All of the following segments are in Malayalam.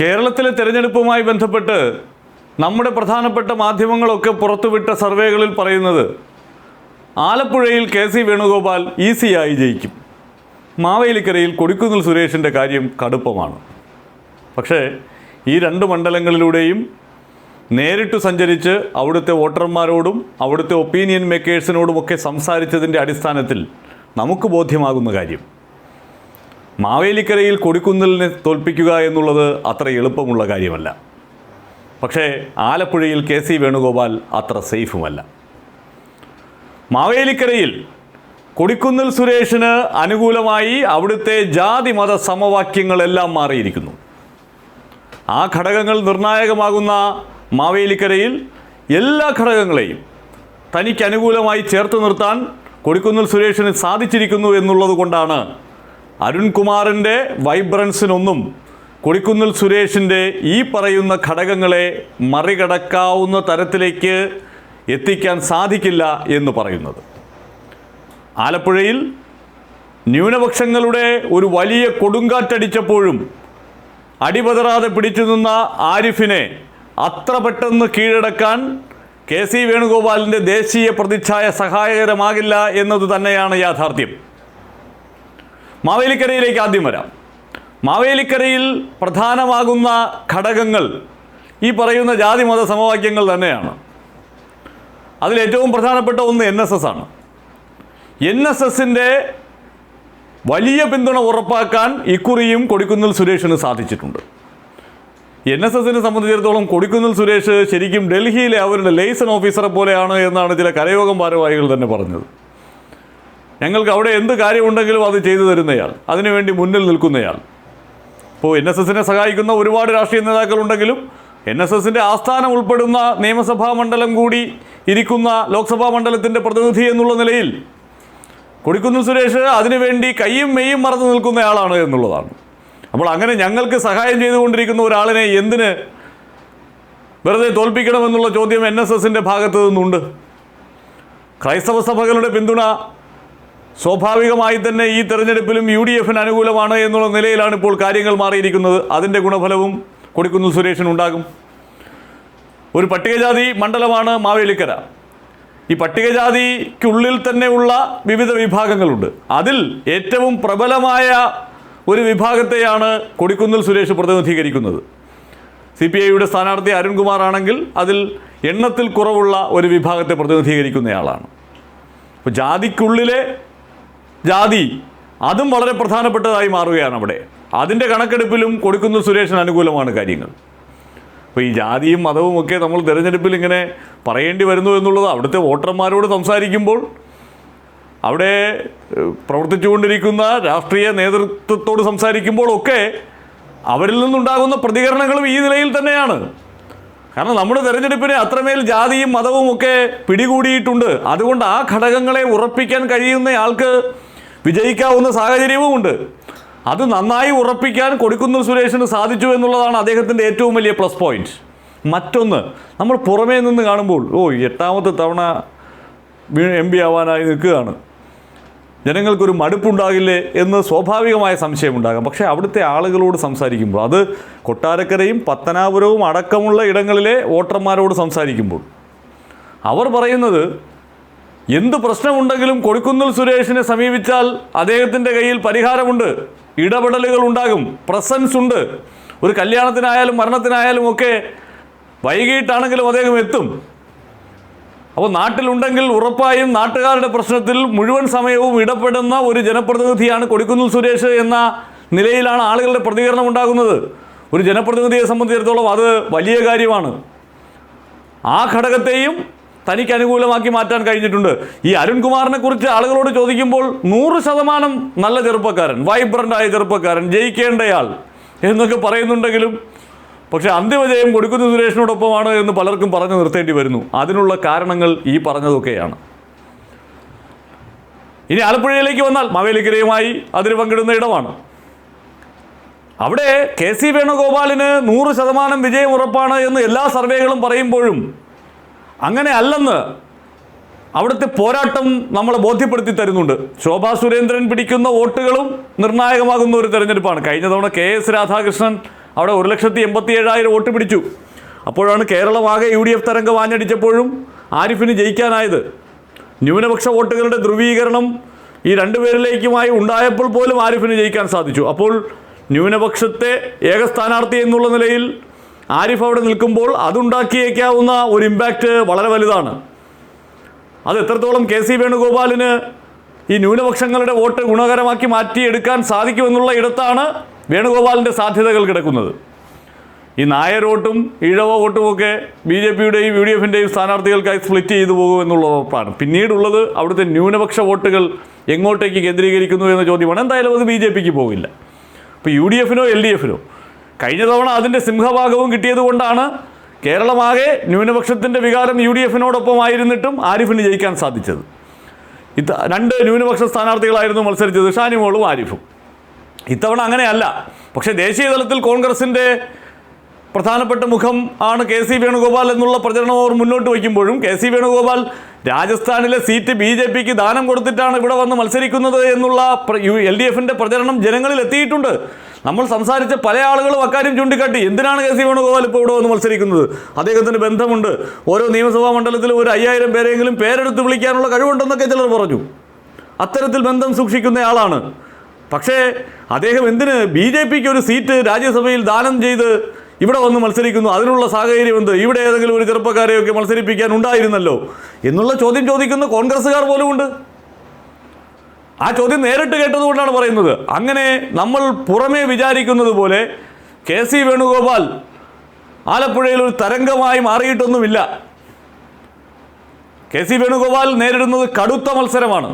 കേരളത്തിലെ തെരഞ്ഞെടുപ്പുമായി ബന്ധപ്പെട്ട് നമ്മുടെ പ്രധാനപ്പെട്ട മാധ്യമങ്ങളൊക്കെ പുറത്തുവിട്ട സർവേകളിൽ പറയുന്നത് ആലപ്പുഴയിൽ കെ സി വേണുഗോപാൽ ഈസിയായി ജയിക്കും. മാവേലിക്കരയിൽ കൊടിക്കുന്നിൽ സുരേഷിന്റെ കാര്യം കടുപ്പമാണ്. പക്ഷേ ഈ രണ്ട് മണ്ഡലങ്ങളിലൂടെയും നേരിട്ട് സഞ്ചരിച്ച് അവിടുത്തെ വോട്ടർമാരോടും അവിടുത്തെ ഒപ്പീനിയൻ മേക്കേഴ്സിനോടുമൊക്കെ സംസാരിച്ചതിന്റെ അടിസ്ഥാനത്തിൽ നമുക്ക് ബോധ്യമാകുന്ന കാര്യം. മാവേലിക്കരയിൽ കൊടിക്കുന്നിലിനെ തോൽപ്പിക്കുക എന്നുള്ളത് അത്ര എളുപ്പമുള്ള കാര്യമല്ല. പക്ഷേ ആലപ്പുഴയിൽ കെ സി വേണുഗോപാൽ അത്ര സേഫുമല്ല. മാവേലിക്കരയിൽ കൊടിക്കുന്നിൽ സുരേഷിന് അനുകൂലമായി അവിടുത്തെ ജാതി മത സമവാക്യങ്ങളെല്ലാം മാറിയിരിക്കുന്നു. ആ ഘടകങ്ങൾ നിർണായകമാകുന്ന മാവേലിക്കരയിൽ എല്ലാ ഘടകങ്ങളെയും തനിക്ക് അനുകൂലമായി ചേർത്ത് നിർത്താൻ കൊടിക്കുന്നിൽ സുരേഷിന് സാധിച്ചിരിക്കുന്നു എന്നുള്ളത് കൊണ്ടാണ് അരുൺകുമാറിന്റെ വൈബ്രൻസിനൊന്നും കൊടിക്കുന്നിൽ സുരേഷിന്റെ ഈ പറയുന്ന ഘടകങ്ങളെ മറികടക്കാവുന്ന തരത്തിലേക്ക് എത്തിക്കാൻ സാധിക്കില്ല എന്ന് പറയുന്നത്. ആലപ്പുഴയിൽ ന്യൂനപക്ഷങ്ങളുടെ ഒരു വലിയ കൊടുങ്കാറ്റടിച്ചപ്പോഴും അടിപതറാതെ പിടിച്ചു നിന്ന ആരിഫിനെ അത്ര പെട്ടെന്ന് കീഴടക്കാൻ കെ സി വേണുഗോപാലിന്റെ ദേശീയ പ്രതിച്ഛായ സഹായകരമാകില്ല എന്നത് തന്നെയാണ് യാഥാർത്ഥ്യം. മാവേലിക്കരയിലേക്ക് ആദ്യം വരാം. മാവേലിക്കരയിൽ പ്രധാനമാകുന്ന ഘടകങ്ങൾ ഈ പറയുന്ന ജാതി മത സമവാക്യങ്ങൾ തന്നെയാണ്. അതിലേറ്റവും പ്രധാനപ്പെട്ട ഒന്ന് എൻ എസ് എസ് ആണ്. എൻ എസ് എസിന്റെ വലിയ പിന്തുണ ഉറപ്പാക്കാൻ ഇക്കുറിയും കൊടിക്കുന്നിൽ സുരേഷിന് സാധിച്ചിട്ടുണ്ട്. എൻ എസ് എസിനെ സംബന്ധിച്ചിടത്തോളം കൊടിക്കുന്നിൽ സുരേഷ് ശരിക്കും ഡൽഹിയിലെ അവരുടെ ലേസൺ ഓഫീസറെ പോലെയാണ് എന്നാണ് ചില കരയോഗം ഭാരവാഹികൾ തന്നെ പറഞ്ഞത്. ഞങ്ങൾക്ക് അവിടെ എന്ത് കാര്യമുണ്ടെങ്കിലും അത് ചെയ്തു തരുന്നയാൾ. അതിനുവേണ്ടി മുന്നിൽ നിൽക്കുന്നയാൾ. ഇപ്പോൾ എൻ എസ് എസിനെ സഹായിക്കുന്ന ഒരുപാട് രാഷ്ട്രീയ നേതാക്കളുണ്ടെങ്കിലും എൻ എസ് എസിന്റെ ആസ്ഥാനം ഉൾപ്പെടുന്ന നിയമസഭാ മണ്ഡലം കൂടി ഇരിക്കുന്ന ലോക്സഭാ മണ്ഡലത്തിന്റെ പ്രതിനിധി എന്നുള്ള നിലയിൽ കൊടിക്കുന്നിൽ സുരേഷ് അതിനുവേണ്ടി കയ്യും മെയ്യും മറന്നു നിൽക്കുന്നയാളാണ് എന്നുള്ളതാണ്. അപ്പോൾ അങ്ങനെ ഞങ്ങൾക്ക് സഹായം ചെയ്തുകൊണ്ടിരിക്കുന്ന ഒരാളിനെ എന്തിന് വെറുതെ തോൽപ്പിക്കണമെന്നുള്ള ചോദ്യം എൻ എസ് എസിന്റെ ഭാഗത്തു നിന്നുണ്ട്. ക്രൈസ്തവ സഭകളുടെ പിന്തുണ സ്വാഭാവികമായി തന്നെ ഈ തെരഞ്ഞെടുപ്പിലും യു ഡി എഫിന് അനുകൂലമാണ് എന്നുള്ള നിലയിലാണ് ഇപ്പോൾ കാര്യങ്ങൾ മാറിയിരിക്കുന്നത്. അതിന്റെ ഗുണഫലവും കൊടിക്കുന്നിൽ സുരേഷിനുണ്ടാകും ഒരു പട്ടികജാതി മണ്ഡലമാണ് മാവേലിക്കര. ഈ പട്ടികജാതിക്കുള്ളിൽ തന്നെയുള്ള വിവിധ വിഭാഗങ്ങളുണ്ട്. അതിൽ ഏറ്റവും പ്രബലമായ ഒരു വിഭാഗത്തെയാണ് കൊടിക്കുന്നിൽ സുരേഷ് പ്രതിനിധീകരിക്കുന്നത്. സി പി ഐയുടെ സ്ഥാനാർത്ഥി അരുൺകുമാർ ആണെങ്കിൽ അതിൽ എണ്ണത്തിൽ കുറവുള്ള ഒരു വിഭാഗത്തെ പ്രതിനിധീകരിക്കുന്നയാളാണ്. അപ്പോൾ ജാതിക്കുള്ളിലെ ജാതി അതും വളരെ പ്രധാനപ്പെട്ടതായി മാറുകയാണ് അവിടെ. അതിന്റെ കണക്കെടുപ്പിലും കൊടുക്കുന്ന സുരേഷിന് അനുകൂലമാണ് കാര്യങ്ങൾ. അപ്പോൾ ഈ ജാതിയും മതവും ഒക്കെ നമ്മൾ തിരഞ്ഞെടുപ്പിൽ ഇങ്ങനെ പറയേണ്ടി വരുന്നു എന്നുള്ളത് അവിടുത്തെ വോട്ടർമാരോട് സംസാരിക്കുമ്പോൾ അവിടെ പ്രവർത്തിച്ചുകൊണ്ടിരിക്കുന്ന രാഷ്ട്രീയ നേതൃത്വത്തോട് സംസാരിക്കുമ്പോഴൊക്കെ അവരിൽ നിന്നുണ്ടാകുന്ന പ്രതികരണങ്ങളും ഈ നിലയിൽ തന്നെയാണ്. കാരണം നമ്മുടെ തെരഞ്ഞെടുപ്പിനെ അത്രമേൽ ജാതിയും മതവും ഒക്കെ പിടികൂടിയിട്ടുണ്ട്. അതുകൊണ്ട് ആ ഘടകങ്ങളെ ഉറപ്പിക്കാൻ കഴിയുന്ന ആൾക്ക് വിജയിക്കാവുന്ന സാഹചര്യവുമുണ്ട് അത് നന്നായി ഉറപ്പിക്കാൻ കൊടുക്കുന്ന സുരേഷിന് സാധിച്ചു എന്നുള്ളതാണ് അദ്ദേഹത്തിന്റെ ഏറ്റവും വലിയ പ്ലസ് പോയിന്റ്. മറ്റൊന്ന് നമ്മൾ പുറമേ നിന്ന് കാണുമ്പോൾ ഓ എട്ടാമത്തെ തവണ എം പി ആവാനായി നിൽക്കുകയാണ്. ജനങ്ങൾക്കൊരു മടുപ്പുണ്ടാകില്ലേ എന്ന് സ്വാഭാവികമായ സംശയമുണ്ടാകാം. പക്ഷേ അവിടുത്തെ ആളുകളോട് സംസാരിക്കുമ്പോൾ അത് കൊട്ടാരക്കരയും പത്തനാപുരവും അടക്കമുള്ള ഇടങ്ങളിലെ വോട്ടർമാരോട് സംസാരിക്കുമ്പോൾ അവർ പറയുന്നത് എന്ത് പ്രശ്നമുണ്ടെങ്കിലും കൊടിക്കുന്നിൽ സുരേഷിനെ സമീപിച്ചാൽ അദ്ദേഹത്തിന്റെ കയ്യിൽ പരിഹാരമുണ്ട്. ഇടപെടലുകൾ ഉണ്ടാകും. പ്രസൻസ് ഉണ്ട്. ഒരു കല്യാണത്തിനായാലും മരണത്തിനായാലും ഒക്കെ വൈകിട്ടാണെങ്കിലും അദ്ദേഹം എത്തും. അപ്പോൾ നാട്ടിലുണ്ടെങ്കിൽ ഉറപ്പായും നാട്ടുകാരുടെ പ്രശ്നത്തിൽ മുഴുവൻ സമയവും ഇടപെടുന്ന ഒരു ജനപ്രതിനിധിയാണ് കൊടിക്കുന്നിൽ സുരേഷ് എന്ന നിലയിലാണ് ആളുകളുടെ പ്രതികരണം ഉണ്ടാകുന്നത്. ഒരു ജനപ്രതിനിധിയെ സംബന്ധിച്ചിടത്തോളം അത് വലിയ കാര്യമാണ്. ആ ഘടകത്തെയും തനിക്ക് അനുകൂലമാക്കി മാറ്റാൻ കഴിഞ്ഞിട്ടുണ്ട്. ഈ അരുൺകുമാറിനെ കുറിച്ച് ആളുകളോട് ചോദിക്കുമ്പോൾ നൂറ് ശതമാനം നല്ല ചെറുപ്പക്കാരൻ വൈബ്രന്റായ ചെറുപ്പക്കാരൻ ജയിക്കേണ്ടയാൾ എന്നൊക്കെ പറയുന്നുണ്ടെങ്കിലും പക്ഷേ അന്തിമജയം കൊടുക്കുന്ന സുരേഷിനോടൊപ്പമാണ് എന്ന് പലർക്കും പറഞ്ഞു നിർത്തേണ്ടി വരുന്നു. അതിനുള്ള കാരണങ്ങൾ ഈ പറഞ്ഞതൊക്കെയാണ്. ഇനി ആലപ്പുഴയിലേക്ക് വന്നാൽ മാവേലിക്കരയുമായി അതിന് പങ്കിടുന്ന ഇടമാണ്. അവിടെ കെ സി വേണുഗോപാലിന് നൂറ് ശതമാനം വിജയം ഉറപ്പാണ് എന്ന് എല്ലാ സർവേകളും പറയുമ്പോഴും അങ്ങനെ അല്ലെന്ന് അവിടുത്തെ പോരാട്ടം നമ്മളെ ബോധ്യപ്പെടുത്തി തരുന്നുണ്ട്. ശോഭാ സുരേന്ദ്രൻ പിടിക്കുന്ന വോട്ടുകളും നിർണായകമാകുന്ന ഒരു തെരഞ്ഞെടുപ്പാണ്. കഴിഞ്ഞ തവണ കെ എസ് രാധാകൃഷ്ണൻ അവിടെ ഒരു ലക്ഷത്തി എൺപത്തി ഏഴായിരം വോട്ട് പിടിച്ചു. അപ്പോഴാണ് കേരളമാകെ യു ഡി എഫ് തരംഗം ആഞ്ഞടിച്ചപ്പോഴും ആരിഫിന് ജയിക്കാനായത്. ന്യൂനപക്ഷ വോട്ടുകളുടെ ധ്രുവീകരണം ഈ രണ്ടുപേരിലേക്കുമായി ഉണ്ടായപ്പോൾ പോലും ആരിഫിന് ജയിക്കാൻ സാധിച്ചു. അപ്പോൾ ന്യൂനപക്ഷത്തെ ഏക സ്ഥാനാർത്ഥി എന്നുള്ള നിലയിൽ ആരിഫ് അവിടെ നിൽക്കുമ്പോൾ അതുണ്ടാക്കിയേക്കാവുന്ന ഒരു ഇമ്പാക്റ്റ് വളരെ വലുതാണ്. അത് എത്രത്തോളം കെ സി വേണുഗോപാലിന് ഈ ന്യൂനപക്ഷങ്ങളുടെ വോട്ട് ഗുണകരമാക്കി മാറ്റിയെടുക്കാൻ സാധിക്കുമെന്നുള്ള ഇടത്താണ് വേണുഗോപാലിന്റെ സാധ്യതകൾ കിടക്കുന്നത്. ഈ നായർ വോട്ടും ഈഴവ വോട്ടുമൊക്കെ ബി ജെ പിയുടെയും യു ഡി എഫിന്റെയും സ്ഥാനാർത്ഥികൾക്കായി സ്പ്ലിറ്റ് ചെയ്തു പോകുമെന്നുള്ള ഉറപ്പാണ്. പിന്നീടുള്ളത് അവിടുത്തെ ന്യൂനപക്ഷ വോട്ടുകൾ എങ്ങോട്ടേക്ക് കേന്ദ്രീകരിക്കുന്നു എന്ന ചോദ്യമാണ്. എന്തായാലും അത് ബി ജെ പിക്ക് പോകില്ല. ഇപ്പോൾ യു ഡി എഫിനോ എൽ ഡി എഫിനോ കഴിഞ്ഞ തവണ അതിന്റെ സിംഹഭാഗവും കിട്ടിയതുകൊണ്ടാണ് കേരളമാകെ ന്യൂനപക്ഷത്തിന്റെ വികാരം യു ഡി എഫിനോടൊപ്പം ആയിരുന്നിട്ടും ആരിഫിന് ജയിക്കാൻ സാധിച്ചത്. ഇത് രണ്ട് ന്യൂനപക്ഷ സ്ഥാനാർത്ഥികളായിരുന്നു മത്സരിച്ചത് ഷാനിമോളും ആരിഫും. ഇത്തവണ അങ്ങനെയല്ല. പക്ഷേ ദേശീയ തലത്തിൽ കോൺഗ്രസിന്റെ പ്രധാനപ്പെട്ട മുഖം ആണ് കെ സി വേണുഗോപാൽ എന്നുള്ള പ്രചരണം അവർ മുന്നോട്ട് വയ്ക്കുമ്പോഴും കെ സി വേണുഗോപാൽ രാജസ്ഥാനിലെ സീറ്റ് ബി ജെ പിക്ക് ദാനം കൊടുത്തിട്ടാണ് ഇവിടെ വന്ന് മത്സരിക്കുന്നത് എന്നുള്ള എൽ ഡി എഫിന്റെ പ്രചരണം ജനങ്ങളിൽ എത്തിയിട്ടുണ്ട്. നമ്മൾ സംസാരിച്ച പല ആളുകളും അക്കാര്യം ചൂണ്ടിക്കാട്ടി. എന്തിനാണ് കെ സി വേണുഗോപാൽ ഇപ്പോൾ ഇവിടെ വന്ന് മത്സരിക്കുന്നത്? അദ്ദേഹത്തിന് ബന്ധമുണ്ട്. ഓരോ നിയമസഭാ മണ്ഡലത്തിലും ഒരു അയ്യായിരം പേരെങ്കിലും പേരെടുത്ത് വിളിക്കാനുള്ള കഴിവുണ്ടെന്നൊക്കെ ചിലർ പറഞ്ഞു. അത്തരത്തിൽ ബന്ധം സൂക്ഷിക്കുന്നയാളാണ് പക്ഷേ അദ്ദേഹം എന്തിന് ബി ജെ പിക്ക് ഒരു സീറ്റ് രാജ്യസഭയിൽ ദാനം ചെയ്ത് ഇവിടെ വന്ന് മത്സരിക്കുന്നു. അതിനുള്ള സാഹചര്യം എന്ത്? ഇവിടെ ഏതെങ്കിലും ഒരു ചെറുപ്പക്കാരെയൊക്കെ മത്സരിപ്പിക്കാൻ ഉണ്ടായിരുന്നല്ലോ എന്നുള്ള ചോദ്യം ചോദിക്കുന്ന കോൺഗ്രസ്സുകാർ പോലുമുണ്ട് ആ ചോദ്യം നേരിട്ട് കേട്ടതുകൊണ്ടാണ് പറയുന്നത്. അങ്ങനെ നമ്മൾ പുറമേ വിചാരിക്കുന്നത് പോലെ കെ സി വേണുഗോപാൽ ആലപ്പുഴയിൽ ഒരു തരംഗമായി മാറിയിട്ടൊന്നുമില്ല. കെ സി വേണുഗോപാൽ നേരിടുന്നത് കടുത്ത മത്സരമാണ്.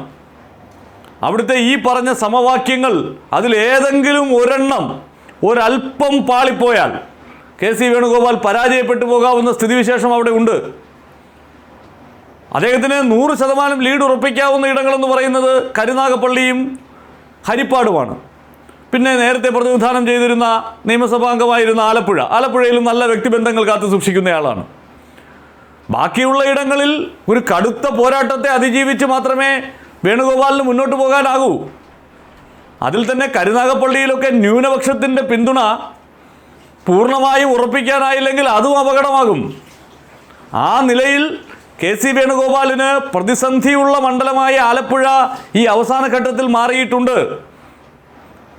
അവിടുത്തെ ഈ പറഞ്ഞ സമവാക്യങ്ങൾ അതിലേതെങ്കിലും ഒരെണ്ണം ഒരല്പം പാളിപ്പോയാൽ കെ സി വേണുഗോപാൽ പരാജയപ്പെട്ടു പോകാവുന്ന സ്ഥിതിവിശേഷം അവിടെ ഉണ്ട്. അദ്ദേഹത്തിന് നൂറ് ശതമാനം ലീഡ് ഉറപ്പിക്കാവുന്ന ഇടങ്ങളെന്ന് പറയുന്നത് കരുനാഗപ്പള്ളിയും ഹരിപ്പാടുമാണ്. പിന്നെ നേരത്തെ പ്രതിനിധാനം ചെയ്തിരുന്ന നിയമസഭാംഗമായിരുന്ന ആലപ്പുഴ. ആലപ്പുഴയിലും നല്ല വ്യക്തിബന്ധങ്ങൾ കാത്തു സൂക്ഷിക്കുന്നയാളാണ് ബാക്കിയുള്ള ഇടങ്ങളിൽ ഒരു കടുത്ത പോരാട്ടത്തെ അതിജീവിച്ച് മാത്രമേ വേണുഗോപാലിന് മുന്നോട്ട് പോകാനാകൂ. അതിൽ തന്നെ കരുനാഗപ്പള്ളിയിലൊക്കെ ന്യൂനപക്ഷത്തിന്റെ പിന്തുണ പൂർണമായും ഉറപ്പിക്കാനായില്ലെങ്കിൽ അതും അപകടമാകും. ആ നിലയിൽ കെ സി വേണുഗോപാലിന് പ്രതിസന്ധിയുള്ള മണ്ഡലമായ ആലപ്പുഴ ഈ അവസാന ഘട്ടത്തിൽ മാറിയിട്ടുണ്ട്.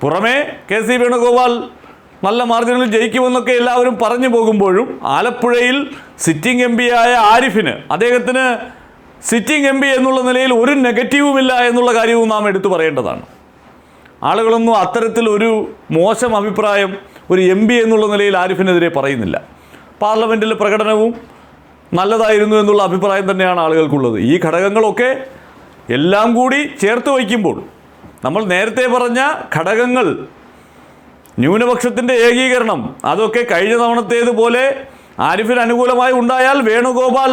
പുറമേ കെ സി വേണുഗോപാൽ നല്ല മാർജിനിൽ ജയിക്കുമെന്നൊക്കെ എല്ലാവരും പറഞ്ഞു പോകുമ്പോഴും ആലപ്പുഴയിൽ സിറ്റിംഗ് എം ആയ ആരിഫിന് അദ്ദേഹത്തിന് സിറ്റിംഗ് എം പി എന്നുള്ള നിലയിൽ ഒരു നെഗറ്റീവുമില്ല എന്നുള്ള കാര്യവും നാം എടുത്തു പറയേണ്ടതാണ്. ആളുകളൊന്നും അത്തരത്തിൽ ഒരു മോശം അഭിപ്രായം ഒരു എം പി എന്നുള്ള നിലയിൽ ആരിഫിനെതിരെ പറയുന്നില്ല. പാർലമെന്റിലെ പ്രകടനവും നല്ലതായിരുന്നു എന്നുള്ള അഭിപ്രായം തന്നെയാണ് ആളുകൾക്കുള്ളത്. ഈ ഘടകങ്ങളൊക്കെ എല്ലാം കൂടി ചേർത്ത് വയ്ക്കുമ്പോൾ നമ്മൾ നേരത്തെ പറഞ്ഞ ഘടകങ്ങൾ ന്യൂനപക്ഷത്തിന്റെ ഏകീകരണം അതൊക്കെ കഴിഞ്ഞ തവണത്തേതുപോലെ ആരിഫിന് അനുകൂലമായി ഉണ്ടായാൽ വേണുഗോപാൽ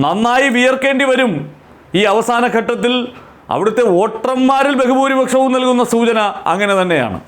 നന്നായി വിയർക്കേണ്ടി വരും. ഈ അവസാന ഘട്ടത്തിൽ അവിടുത്തെ വോട്ടർമാരിൽ ബഹുഭൂരിപക്ഷവും നൽകുന്ന സൂചന അങ്ങനെ തന്നെയാണ്.